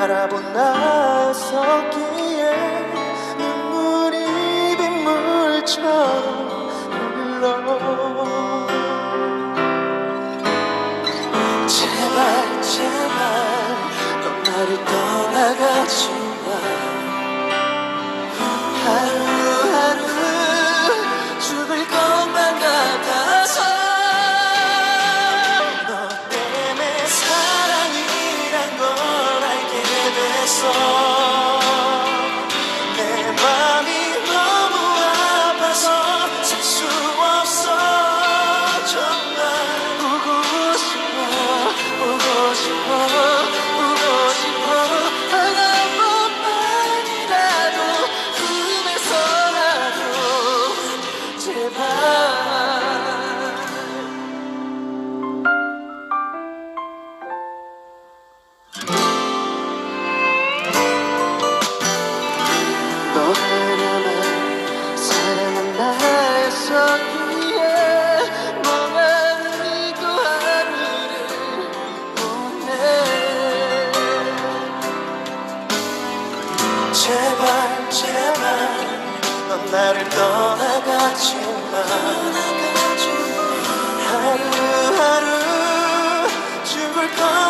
바라본 나섰기에 눈물이 빗물처럼 나를 떠나가지만 하루하루 죽을 것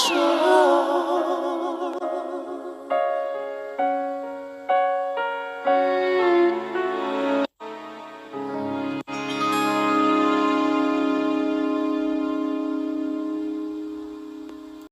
true.